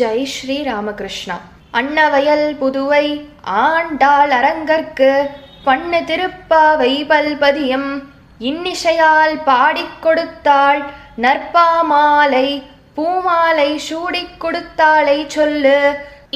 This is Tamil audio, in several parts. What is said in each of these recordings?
ஜெய் ஸ்ரீ ராமகிருஷ்ணா அன்னவயல் புதுவை ஆண்டாள் அரங்கற்கு பண்ணு திருப்பாவை பல்பதியம். இன்னிசையால் பாடிக் கொடுத்தாள் நற்பாமாலை பூமாலை சூடிக் கொடுத்தாளை சொல்லு.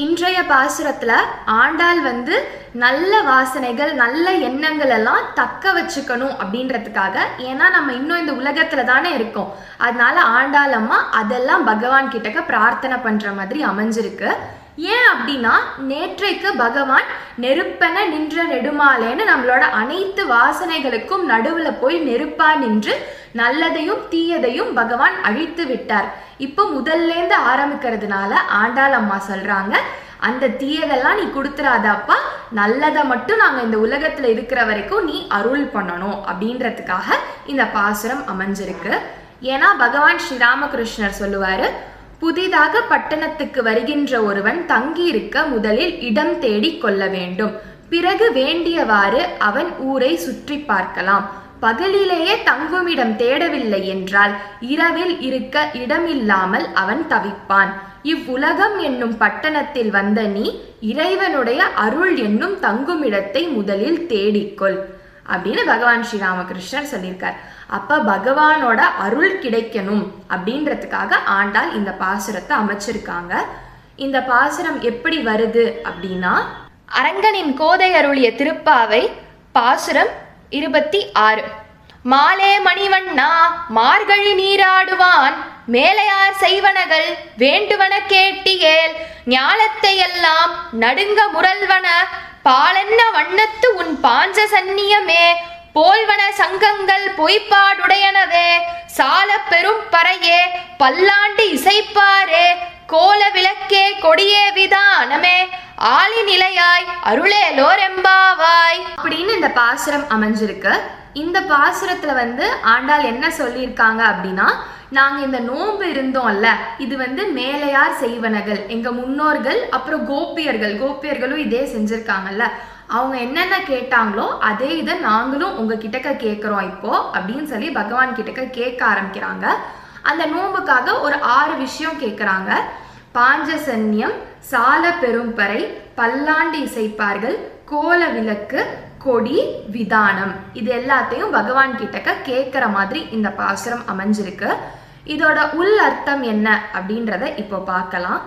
இன்றைய பாசுரத்தில் ஆண்டாள் வந்து நல்ல வாசனைகள் நல்ல எண்ணங்கள் எல்லாம் தக்க வச்சுக்கணும் அப்படின்றதுக்காக ஏன்னா நம்ம இன்னும் இந்த உலகத்துல தானே இருக்கோம். அதனால ஆண்டாள் அம்மா அதெல்லாம் பகவான் கிட்டக்க பிரார்த்தனை பண்ற மாதிரி அமைஞ்சிருக்கு. ஏன் அப்படின்னா நேற்றைக்கு பகவான் நெருப்பென நின்ற நெடுமாலேன்னு நம்மளோட அனைத்து வாசனைகளுக்கும் நடுவுல போய் நெருப்பா நின்று நல்லதையும் தீயதையும் பகவான் அழித்து விட்டார். இப்போ முதல்லேருந்து ஆரம்பிக்கிறதுனால ஆண்டாள் அம்மா சொல்றாங்க அந்த தீயதெல்லாம் நீ கொடுத்துறாதாப்பா நல்லதை மட்டும் நாங்கள் இந்த உலகத்தில் இருக்கிற வரைக்கும் நீ அருள் பண்ணணும் அப்படின்றதுக்காக இந்த பாசுரம் அமைஞ்சிருக்கு. ஏன்னா பகவான் ஸ்ரீராமகிருஷ்ணர் சொல்லுவாரு புதிதாக பட்டணத்துக்கு வருகின்ற ஒருவன் தங்கியிருக்க முதலில் இடம் தேடிக் கொள்ள வேண்டும். பிறகு வேண்டியவாறு அவன் ஊரை சுற்றி பார்க்கலாம். பகலிலேயே தங்குமிடம் தேடவில்லை என்றால் இரவில் இருக்க இடமில்லாமல் அவன் தவிப்பான். இவ்வுலகம் என்னும் பட்டணத்தில் வந்த நீ இறைவனுடைய அருள் என்னும் தங்குமிடத்தை முதலில் தேடிக்கொள் அப்படின்னு பகவான் ஸ்ரீராமகிருஷ்ணன் சொல்லியிருக்கார். அப்ப பகவானோட அருள் கிடைக்கணும் அப்படின்றதுக்காக ஆண்டாள் இந்த பாசுரத்தை அமைச்சிருக்காங்க. இந்த பாசுரம் எப்படி வருது அப்படின்னா அரங்கனின் கோதை அருளிய திருப்பாவை பாசுரம் இருபத்தி ஆறு. மாலே மணிவண்ணா மார்கழி நீராடுவான் மேலையார் செய்வனகள் வேண்டுவன கேட்டியேல் ஞாலத்தை எல்லாம் நடுங்க முரல்வன பாலென்ன வண்ணத்து உன் பாஞ்ச சந்நியமே? போல்வன சங்கங்கள் பொய்ப்பாடுடையனவே. சால பெரும் பறையே பல்லாண்டு இசைப்பாரே. கோல விளக்கே கொடியே விதானமே. ஆளி நிலையாய் அருளேலோரெம்பாவாய் அப்படின்னு இந்த பாசுரம் அமைஞ்சிருக்கு. இந்த பாசுரத்துல வந்து ஆண்டாள் என்ன சொல்லியிருக்காங்க அப்படின்னா நாங்கள் இந்த நோன்பு இருந்தோம்ல இது வந்து மேலையார் செய்வனகள் எங்கள் முன்னோர்கள் அப்புறம் கோபியர்கள் கோபியர்களும் இதே செஞ்சுருக்காங்கல்ல. அவங்க என்னென்ன கேட்டாங்களோ அதே இதை நாங்களும் உங்ககிட்டக்க கேட்குறோம் இப்போ அப்படின்னு சொல்லி பகவான் கிட்டக்க கேட்க ஆரம்பிக்கிறாங்க. அந்த நோன்புக்காக ஒரு ஆறு விஷயம் கேட்குறாங்க பாஞ்சசன்யம் சால பெரும்பறை பல்லாண்டு இசைப்பார்கள் கோல விளக்கு கொடி விதானம். இது எல்லாத்தையும் பகவான் கிட்டக்க கேட்குற மாதிரி இந்த பாசுரம் அமைஞ்சிருக்கு. இதோட உள் அர்த்தம் என்ன அப்படின்றத இப்போ பார்க்கலாம்.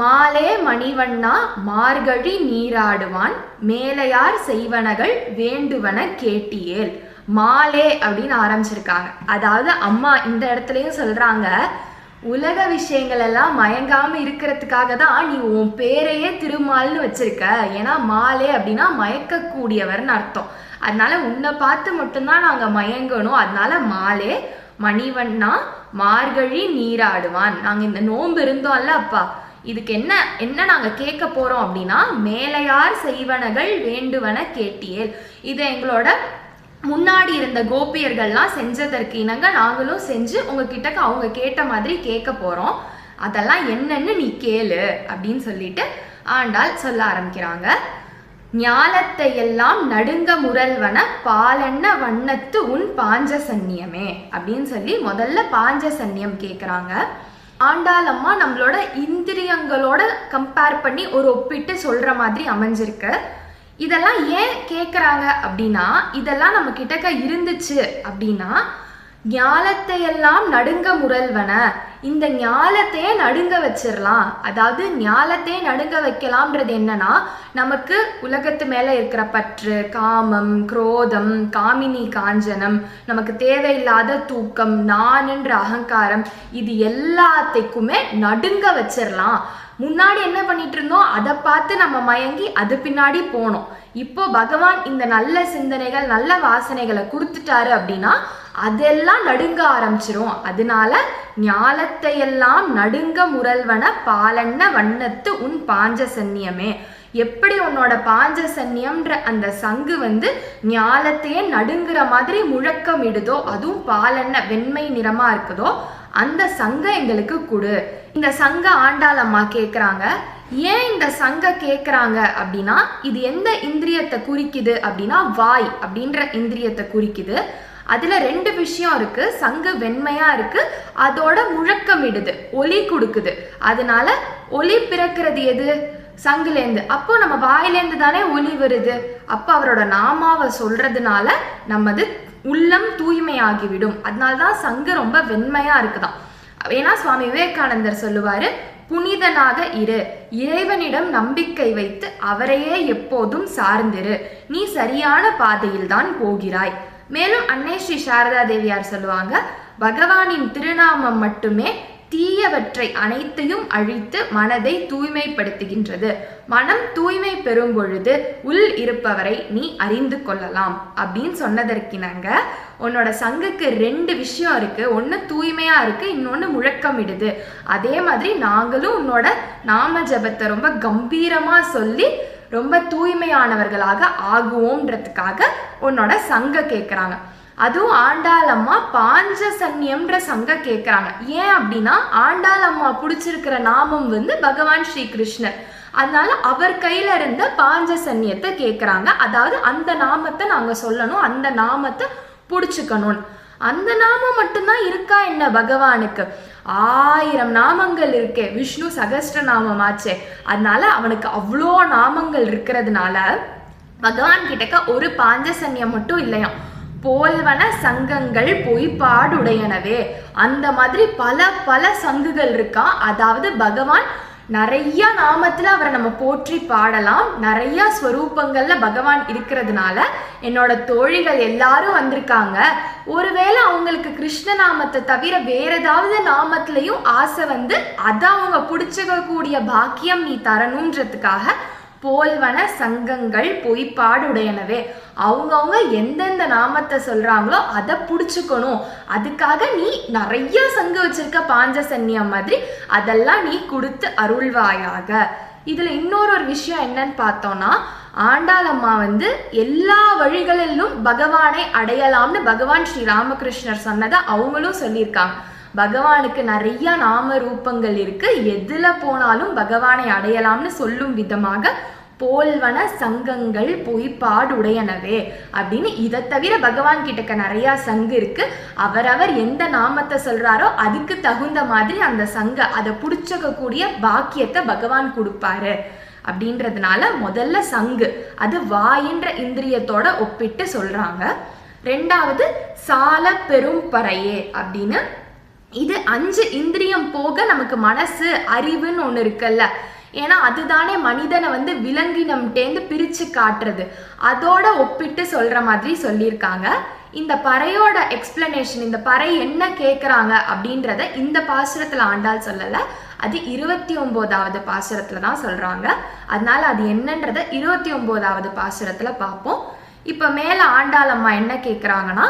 மாலே மணிவண்ணா மார்கழி நீராடுவான் மேலையார் செய்வனகள் வேண்டுவன கேட்டியேல். மாலே அப்படின்னு ஆரம்பிச்சிருக்காங்க. அதாவது அம்மா இந்த இடத்துலையும் சொல்றாங்க உலக விஷயங்கள் எல்லாம் மயங்காம இருக்கிறதுக்காக தான் நீ உன் பேரையே திருமால்னு வச்சிருக்க. ஏன்னா மாலே அப்படின்னா மயக்கக்கூடியவர்னு அர்த்தம். அதனால உன்னை பார்த்து மட்டும்தான் நாங்க மயங்கணும். அதனால மாலே மணிவண்ணா மார்கழி நீராடுவான். நாங்க இந்த நோன்பு இருந்தோம்ல அப்பா. இதுக்கு என்ன என்ன நாங்க கேட்க போறோம் அப்படின்னா மேலையார் செய்வனகள் வேண்டுவன கேட்டியேல். இது எங்களோட முன்னாடி இருந்த கோபியர்கள்லாம் செஞ்சதற்கு இணங்க நாங்களும் செஞ்சு உங்ககிட்ட அவங்க கேட்ட மாதிரி கேட்க போறோம். அதெல்லாம் என்னன்னு நீ கேளு அப்படின்னு சொல்லிட்டு ஆண்டாள் சொல்ல ஆரம்பிக்கிறாங்க. ஞாலத்தை எல்லாம் நடுங்க முரல்வன பாலெண்ண வண்ணத்து உன் பாஞ்ச சன்னியமே அப்படின்னு சொல்லி முதல்ல பாஞ்ச சன்னியம் கேட்குறாங்க ஆண்டாளம்மா நம்மளோட இந்திரியங்களோட கம்பேர் பண்ணி ஒரு ஒப்பிட்டு சொல்ற மாதிரி அமைஞ்சிருக்கு. இதெல்லாம் ஏன் கேட்குறாங்க அப்படின்னா இதெல்லாம் நம்ம கிட்டக்க இருந்துச்சு அப்படின்னா ஞாலத்தை எல்லாம் நடுங்க முரல்வன. இந்த ஞாலத்தையே நடுங்க வச்சிடலாம் அதாவது ஞாலத்தையே நடுங்க வைக்கலாம்ன்றது என்னன்னா நமக்கு உலகத்து மேலே இருக்கிற பற்று காமம் குரோதம் காமினி காஞ்சனம் நமக்கு தேவையில்லாத தூக்கம் நானுன்ற அகங்காரம் இது எல்லாத்தைக்குமே நடுங்க வச்சிடலாம் முன்னாடி என்ன பண்ணிட்டு இருந்தோம் அதை பார்த்து நம்ம மயங்கி அது பின்னாடி போனோம். இப்போ பகவான் இந்த நல்ல சிந்தனைகள் நல்ல வாசனைகளை கொடுத்துட்டாரு அப்படின்னா அதெல்லாம் நடுங்க ஆரம்பிச்சிரும். அதனால ஞாலத்தை எல்லாம் நடுங்க முரல்வன பாலன்ன வண்ணத்து உன் பாஞ்ச சன்னியமே எப்படி உன்னோட பாஞ்ச சன்னியம்ன்ற அந்த சங்கு வந்து ஞாலத்தையே நடுங்குற மாதிரி முழக்கம் இடுதோ அதுவும் பாலெண்ண வெண்மை நிறமா இருக்குதோ அந்த சங்க எங்களுக்கு கொடு. இந்த சங்க ஆண்டாள் அம்மா கேட்குறாங்க ஏன் இந்த சங்க கேட்குறாங்க அப்படின்னா இது எந்த இந்திரியத்தை குறிக்குது அப்படின்னா வாய் அப்படின்ற இந்திரியத்தை குறிக்குது. அதுல ரெண்டு விஷயம் இருக்கு. சங்கு வெண்மையா இருக்கு. அதோட முழக்கமிடுது ஒலி கொடுக்குது. அதனால ஒலி பிறக்கிறது எது? சங்குலேருந்து அப்போ நம்ம வாயிலேருந்து தானே ஒலி வருது. அப்போ அவரோட நாமாவை சொல்றதுனால நமது உள்ளம் தூய்மையாகிவிடும். அதனால தான் சங்கு ரொம்ப வெண்மையா இருக்குதாம். ஏன்னா சுவாமி விவேகானந்தர் சொல்லுவாரு புனிதனாக இரு. இறைவனிடம் நம்பிக்கை வைத்து அவரையே எப்போதும் சார்ந்திரு. நீ சரியான பாதையில் தான் போகிறாய். மேலும் அன்னை ஸ்ரீ சாரதா தேவியார் சொல்லுவாங்க பகவானின் திருநாமம் மட்டுமே தீயவற்றை அனைத்தையும் அழித்து மனதை தூய்மைப்படுத்துகின்றது. மனம் தூய்மை பெறும் பொழுது உள் இருப்பவரை நீ அறிந்து கொள்ளலாம். அப்படின்னு சொன்னதற்கினங்க உன்னோட சங்குக்கு ரெண்டு விஷயம் இருக்கு. ஒன்று தூய்மையா இருக்கு இன்னொன்று முழக்கமிடுது. அதே மாதிரி நாங்களும் உன்னோட நாம ஜபத்தை ரொம்ப கம்பீரமா சொல்லி ரொம்ப தூய்மையானவர்களாக ஆகுவோன்றதுக்காக உன்னோட சங்க கேட்குறாங்க அதுவும் ஆண்டாளம்மா பாஞ்சசன்யம்ன்ற சங்க கேட்குறாங்க ஏன் அப்படின்னா ஆண்டாளம்மா பிடிச்சிருக்கிற நாமம் வந்து பகவான் ஸ்ரீ கிருஷ்ணர் அதனால அவர் கையில இருந்த பாஞ்சசன்யத்தை கேட்குறாங்க அதாவது அந்த நாமத்தை நாங்க சொல்லணும் அந்த நாமத்தை பிடிச்சிக்கணும்னு. அந்த நாமம் மட்டும்தான் இருக்கா என்ன பகவானுக்கு? ஆயிரம் நாமங்கள் இருக்கே விஷ்ணு சகஸ்ர நாமமாச்சே. அதனால அவனுக்கு அவ்வளோ நாமங்கள் இருக்கிறதுனால பகவான் கிட்டக்க ஒரு பாஞ்சசன்யம் மட்டும் இல்லையாம். போல்வன சங்கங்கள் பொய்ப்பாடுடையனவே அந்த மாதிரி பல பல சங்குகள் இருக்கா? அதாவது பகவான் நிறைய நாமத்துல அவரை நம்ம போற்றி பாடலாம். நிறைய ஸ்வரூபங்கள்ல பகவான் இருக்கிறதுனால என்னோட தோழிகள் எல்லாரும் வந்திருக்காங்க. ஒருவேளை அவங்களுக்கு கிருஷ்ண நாமத்தை தவிர வேற ஏதாவது நாமத்திலையும் ஆசை வந்து அதை அவங்க பிடிச்சிக்கக்கூடிய பாக்கியம் நீ தரணுன்றதுக்காக போல்வன சங்கங்கள் பொய்ப்பாடுடையனவே அவங்கவுங்க எந்தெந்த நாமத்தை சொல்றாங்களோ அதை பிடிச்சுக்கணும். அதுக்காக நீ நிறைய சங்கு வச்சிருக்க பாஞ்சசன்னியம் மாதிரி அதெல்லாம் நீ கொடுத்து அருள்வாயாக. இதுல இன்னொரு ஒரு விஷயம் என்னன்னு பார்த்தோம்னா ஆண்டாளம்மா வந்து எல்லா வழிகளிலும் பகவானை அடையலாம்னு பகவான் ஸ்ரீ ராமகிருஷ்ணர் சொன்னதை அவங்களும் சொல்லியிருக்காங்க. பகவானுக்கு நிறைய நாம ரூபங்கள் இருக்கு. எதுல போனாலும் பகவானை அடையலாம்னு சொல்லும் விதமாக போல்வன சங்கங்கள் பொய்ப்பாடுடையனவே அப்படின்னு இதை தவிர பகவான் கிட்டக்க நிறைய சங்கு இருக்கு. அவரவர் எந்த நாமத்தை சொல்றாரோ அதுக்கு தகுந்த மாதிரி அந்த சங்க அதை பிடிச்சக்க கூடிய பாக்கியத்தை பகவான் கொடுப்பாரு. அப்படின்றதுனால முதல்ல சங்கு அது வாயின்ற இந்திரியத்தோட ஒப்பிட்டு சொல்றாங்க. ரெண்டாவது சால பெரும் பறையே அப்படின்னு. இது அஞ்சு இந்திரியம் போக நமக்கு மனசு அறிவுன்னு ஒன்று இருக்குல்ல. ஏன்னா அதுதானே மனிதனை வந்து விலங்கினம்டேந்து பிரித்து காட்டுறது. அதோட ஒப்பிட்டு சொல்கிற மாதிரி சொல்லியிருக்காங்க. இந்த பறையோட எக்ஸ்பிளனேஷன் இந்த பறை என்ன கேட்குறாங்க அப்படின்றத இந்த பாசுரத்தில் ஆண்டாள் சொல்லலை. அது இருபத்தி ஒம்போதாவது பாசுரத்தில் தான் சொல்கிறாங்க அதனால அது என்னன்றத இருபத்தி ஒம்போதாவது பாசுரத்தில் பார்ப்போம். இப்போ மேலே ஆண்டாள் அம்மா என்ன கேட்குறாங்கன்னா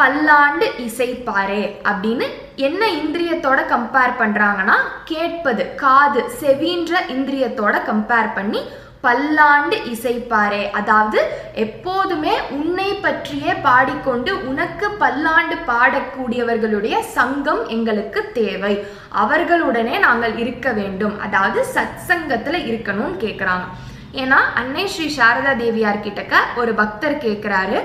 பல்லாண்டு இசைப்பாரே அப்படின்னு என்ன இந்திரியத்தோட கம்பேர் பண்ணுறாங்கன்னா கேட்பது காது செவின்ற இந்திரியத்தோட கம்பேர் பண்ணி பல்லாண்டு இசைப்பாரே. அதாவது எப்போதுமே உன்னை பற்றியே பாடிக்கொண்டு உனக்கு பல்லாண்டு பாடக்கூடியவர்களுடைய சங்கம் எங்களுக்கு தேவை. அவர்களுடனே நாங்கள் இருக்க வேண்டும். அதாவது சத் சங்கத்தில் இருக்கணும்னு கேட்குறாங்க ஏன்னா அன்னை ஸ்ரீ சாரதா தேவியார் கிட்டக்க ஒரு பக்தர் கேட்குறாரு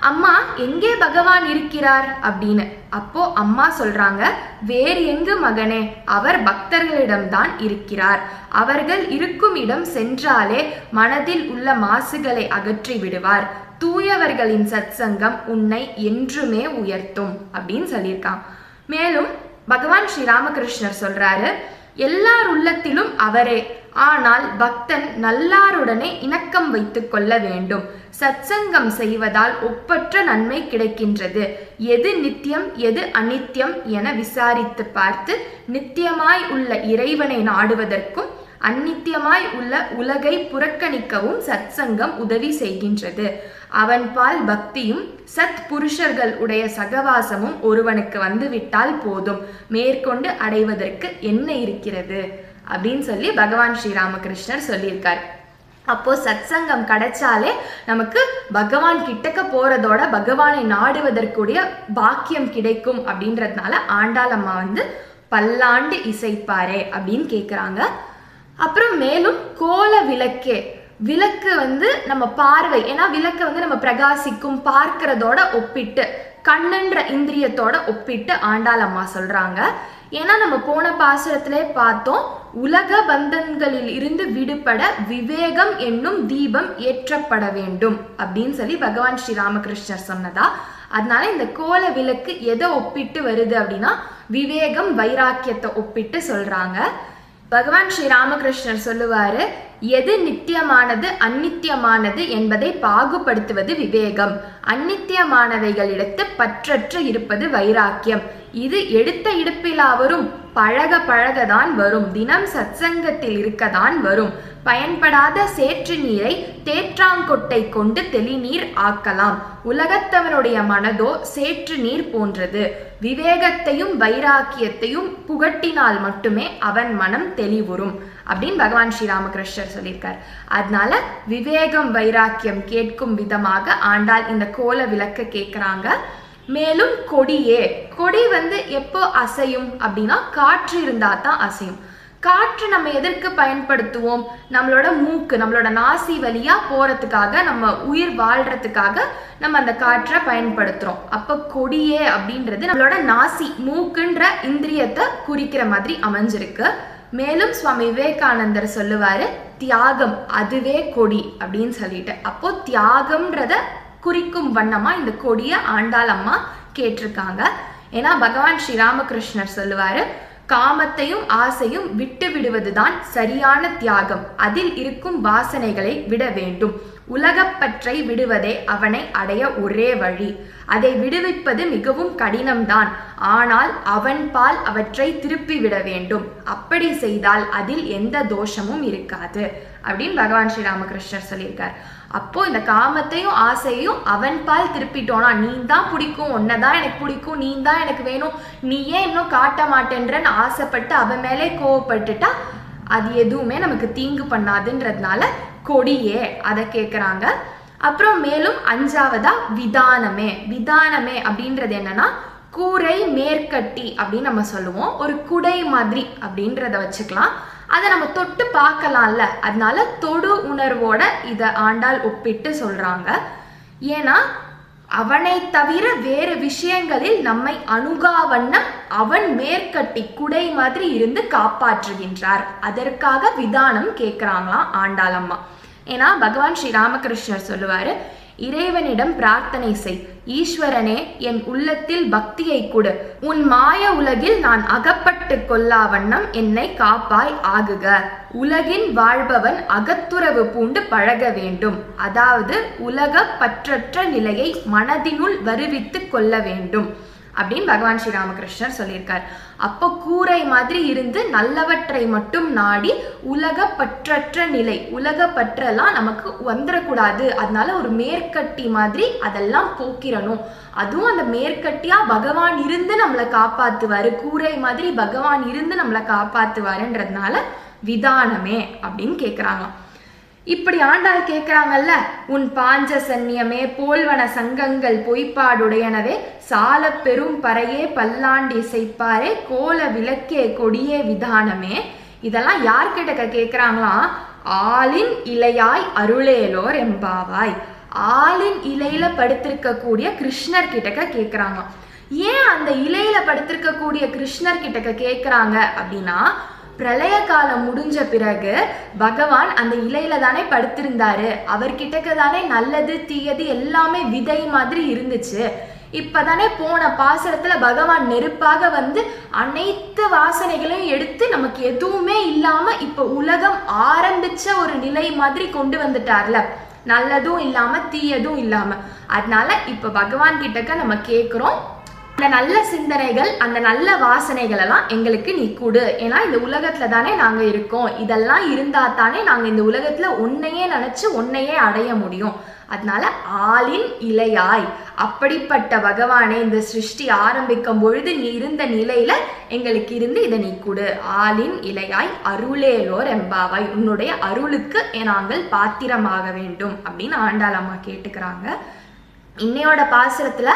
அம்மா எங்கே பகவான் இருக்கிறார்? அப்படின்னு. அப்போ அம்மா சொல்றாங்க வேறு எங்கு மகனே அவர் பக்தர்களிடம்தான் இருக்கிறார். அவர்கள் இருக்கும் இடம் சென்றாலே மனதில் உள்ள மாசுகளை அகற்றி விடுவார். தூயவர்களின் சத்சங்கம் உன்னை என்றுமே உயர்த்தும். அப்படின்னு சொல்லியிருக்கான். மேலும் பகவான் ஸ்ரீ ராமகிருஷ்ணர் சொல்றாரு எல்லார் உள்ளத்திலும் அவரே. ஆனால் பக்தன் நல்லாருடனே இணக்கம் வைத்துக் கொள்ள வேண்டும். சத்சங்கம் செய்வதால் ஒப்பற்ற நன்மை கிடைக்கின்றது. எது நித்தியம் எது அநித்தியம் என விசாரித்து பார்த்து நித்தியமாய் உள்ள இறைவனை நாடுவதற்கும் அந்நித்தியமாய் உள்ள உலகை புறக்கணிக்கவும் சத்சங்கம் உதவி செய்கின்றது. அவன் பால் பக்தியும் சத் புருஷர்கள் உடைய சகவாசமும் ஒருவனுக்கு வந்துவிட்டால் போதும். மேற்கொண்டு அடைவதற்கு என்ன இருக்கிறது? அப்படின்னு சொல்லி பகவான் ஸ்ரீராமகிருஷ்ணர் சொல்லியிருக்கார். அப்போ சத்சங்கம் கிடைச்சாலே நமக்கு பகவான் கிட்டக்க போறதோட பகவானை நாடுவதற்குரிய பாக்கியம் கிடைக்கும் அப்படின்றதுனால ஆண்டாள் அம்மா வந்து பல்லாண்டு இசைப்பாரே அப்படின்னு கேட்குறாங்க அப்புறம் மேலும் கோல விளக்கே. விளக்கு வந்து நம்ம பார்வை. ஏன்னா விளக்கை வந்து நம்ம பிரகாசிக்கும் பார்க்கிறதோட ஒப்பிட்டு கண்ணுன்ற இந்திரியத்தோட ஒப்பிட்டு ஆண்டாள் அம்மா சொல்றாங்க. ஏன்னா நம்ம போன பாசுரத்திலே பார்த்தோம் உலக பந்தன்களில் இருந்து விடுபட விவேகம் என்னும் தீபம் ஏற்றப்பட வேண்டும் அப்படின்னு சொல்லி பகவான் ஸ்ரீ ராமகிருஷ்ணர் சொன்னதா? அதனால இந்த கோல விளக்கு எதை ஒப்பிட்டு வருது அப்படின்னா விவேகம் வைராக்கியத்தை ஒப்பிட்டு சொல்றாங்க. பகவான் ஸ்ரீ ராமகிருஷ்ணர் சொல்லுவாரு எது நித்தியமானது அந்நித்தியமானது என்பதை பாகுபடுத்துவது விவேகம். அந்நித்தியமானவைகளிடத்து பற்றற்று இருப்பது வைராக்கியம். இது எடுத்த இடுப்பிலா வரும் பழக பழகதான் வரும். தினம் சத்சங்கத்தில் இருக்கதான் வரும். பயன்படாத சேற்று நீரை தேற்றாங்கொட்டை கொண்டு தெளிநீர் ஆக்கலாம். உலகத்தவனுடைய மனதோ சேற்று நீர் போன்றது. விவேகத்தையும் வைராக்கியத்தையும் புகட்டினால் மட்டுமே அவன் மனம் தெளிவுறும். அப்படின்னு பகவான் ஸ்ரீராமகிருஷ்ணர் சொல்லியிருக்கார். அதனால விவேகம் வைராக்கியம் கேட்கும் விதமாக ஆண்டாள் இந்த கோல விளக்க கேட்குறாங்க. மேலும் கொடியே கொடி வந்து எப்போ அசையும் அப்படின்னா காற்று இருந்தால் தான் அசையும். காற்று நம்ம எதற்கு பயன்படுத்துவோம்? நம்மளோட மூக்கு நம்மளோட நாசி வழியா போறதுக்காக நம்ம உயிர் வாழ்றதுக்காக நம்ம அந்த காற்றை பயன்படுத்துறோம். அப்போ கொடியே அப்படின்றது நம்மளோட நாசி மூக்குன்ற இந்திரியத்தை குறிக்கிற மாதிரி அமைஞ்சிருக்கு. மேலும் சுவாமி விவேகானந்தர் சொல்லுவார் தியாகம் அதுவே கொடி அப்படின்னு சொல்லிட்டு. அப்போ தியாகம்ன்றத குறிக்கும் வண்ணமாக இந்த கொடியை ஆண்டாள் அம்மா கேட்டிருக்காங்க. ஏன்னா பகவான் ஸ்ரீராமகிருஷ்ணர் சொல்லுவார் காமத்தையும் ஆசையும் விட்டு விடுவதுதான் சரியான தியாகம். அதில் இருக்கும் வாசனைகளை விட வேண்டும். உலகப்பற்றை விடுவதே அவனை அடைய ஒரே வழி. அதை விடுவிப்பது மிகவும் கடினம்தான். ஆனால் அவன் பால் அவற்றை திருப்பி விட வேண்டும். அப்படி செய்தால் அதில் எந்த தோஷமும் இருக்காது. அப்படின்னு பகவான் ஸ்ரீராமகிருஷ்ணர் சொல்லியிருக்கார். அப்போ இந்த காமத்தையும் ஆசையையும் அவன் பால் திருப்பிட்டோனா நீ தான் பிடிக்கும். உன்னதான் எனக்கு பிடிக்கும். நீ தான் எனக்கு வேணும். நீ ஏன் இன்னும் காட்ட மாட்டேன்றன்னு ஆசைப்பட்டு அவன் மேலே கோவப்பட்டுட்டா அது எதுவுமே நமக்கு தீங்கு பண்ணாதுன்றதுனால கொடியே அதை கேட்குறாங்க அப்புறம் மேலும் அஞ்சாவதா விதானமே. விதானமே அப்படின்றது என்னன்னா கூரை மேற்கட்டி அப்படின்னு நம்ம சொல்லுவோம். ஒரு குடை மாதிரி அப்படின்றத வச்சுக்கலாம். அதை நம்ம தொட்டு பார்க்கலாம்ல. அதனால தொடு உணர்வோட இதை ஆண்டாள் ஒப்பிட்டு சொல்றாங்க. ஏன்னா அவனை தவிர வேறு விஷயங்களில் நம்மை அணுகாவண்ணம் அவன் மேற்கட்டி குடை மாதிரி இருந்து காப்பாற்றுகின்றார். அதற்காக விதானம் கேட்குறாங்களாம் ஆண்டாளம்மா. ஏன்னா பகவான் ஸ்ரீ ராமகிருஷ்ணர் சொல்லுவாரு இறைவனிடம் பிரார்த்தனை செய். ஈஸ்வரனே என் உள்ளத்தில் பக்தியை கொடு. உன் மாய உலகில் நான் அகப்பட்டு கொள்ளா வண்ணம் என்னை காப்பாய் ஆகுக. உலகின் வாழ்பவன் அகத்துறவு பூண்டு பழக வேண்டும். அதாவது உலக பற்றற்ற நிலையை மனதினுள் வருவித்து கொள்ள வேண்டும். அப்படின்னு பகவான் ஸ்ரீராமகிருஷ்ணர் சொல்லியிருக்கார். அப்போ கூரை மாதிரி இருந்து நல்லவற்றை மட்டும் நாடி உலக பற்றற்ற நிலை உலக பற்றெல்லாம் நமக்கு வந்துடக்கூடாது அதனால ஒரு மேற்கட்டி மாதிரி அதெல்லாம் போக்கிரணும். அதுவும் அந்த மேற்கட்டியா பகவான் இருந்து நம்மளை காப்பாத்துவாரு. கூரை மாதிரி பகவான் இருந்து நம்மளை காப்பாத்துவாருன்றதுனால விதானமே அப்படின்னு கேட்குறாங்க இப்படி ஆண்டாள் கேட்குறாங்கல்ல உன் பாஞ்ச சன்னியமே போல்வன சங்கங்கள் பொய்ப்பாடுடையனவே சால பெரும் பறையே பல்லாண்டி இசைப்பாரே கோல விளக்கே கொடியே விதானமே. இதெல்லாம் யார்கிட்ட கேட்குறாங்களாம்? ஆளின் இலையாய் அருளேலோர் எம்பாவாய். ஆளின் இலையில படுத்திருக்கக்கூடிய கிருஷ்ணர் கிட்டக்க கேட்குறாங்களாம். ஏன் அந்த இலையில படுத்திருக்கக்கூடிய கிருஷ்ணர் கிட்டக்க கேட்குறாங்க அப்படின்னா பிரளய காலம் முடிஞ்ச பிறகு பகவான் அந்த இலையில தானே படுத்திருந்தாரு. அவர்கிட்டக்க தானே நல்லது தீயது எல்லாமே விதை மாதிரி இருந்துச்சு. இப்பதானே போன பாசரத்துல பகவான் நெருப்பாக வந்து அனைத்து வாசனைகளையும் எடுத்து நமக்கு எதுவுமே இல்லாம இப்ப உலகம் ஆரம்பிச்ச ஒரு நிலை மாதிரி கொண்டு வந்துட்டார்ல. நல்லதும் இல்லாம தீயதும் இல்லாம. அதனால இப்ப பகவான் கிட்டக்க நம்ம கேட்குறோம் அந்த நல்ல சிந்தனைகள் அந்த நல்ல வாசனைகள் எல்லாம் எங்களுக்கு நீ கொடு. ஏன்னா இந்த உலகத்துல தானே நாங்க இருக்கோம். இதெல்லாம் இருந்தா தானே நாங்க இந்த உலகத்துல உன்னையே நினைச்சு உன்னையே அடைய முடியும். அதனால ஆளின் இலையாய். அப்படிப்பட்ட பகவானே இந்த சிருஷ்டி ஆரம்பிக்கும் பொழுது நீ இருந்த நிலையில எங்களுக்கு இருந்து இதை நீ கொடு. ஆளின் இலையாய் அருளேலோர் எம்பாவாய் உன்னுடைய அருளுக்கு நாங்கள் பாத்திரமாக வேண்டும் அப்படின்னு ஆண்டாள் அம்மா கேட்டுக்கிறாங்க. இன்னையோட பாசுரத்துல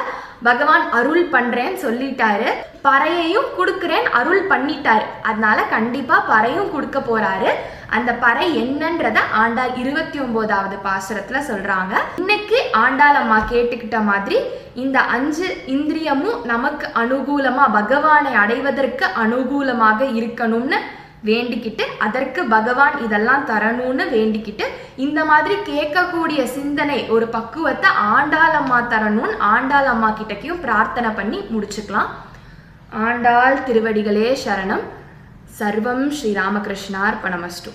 பகவான் அருள் பண்றேன்னு சொல்லிட்டாரு. பறையையும் கொடுக்குறேன் அருள் பண்ணிட்டாரு. அதனால கண்டிப்பா பறையும் கொடுக்க போறாரு. அந்த பறை என்னன்றத ஆண்டாள் இருபத்தி ஒன்பதாவது பாசுரத்துல சொல்றாங்க. இன்னைக்கு ஆண்டாள் அம்மா கேட்டுக்கிட்ட மாதிரி இந்த அஞ்சு இந்திரியமும் நமக்கு அனுகூலமா பகவானை அடைவதற்கு அனுகூலமாக இருக்கணும்னு வேண்டிக்கிட்டு அதற்கு பகவான் இதெல்லாம் தரணும்னு வேண்டிக்கிட்டு இந்த மாதிரி கேட்கக்கூடிய சிந்தனை ஒரு பக்குவத்தை ஆண்டாள் அம்மா தரணும்னு ஆண்டாள் அம்மா கிட்டக்கையும் பிரார்த்தனை பண்ணி முடிச்சுக்கலாம். ஆண்டாள் திருவடிகளே சரணம். சர்வம் ஸ்ரீராமகிருஷ்ணார்ப்பணமஸ்து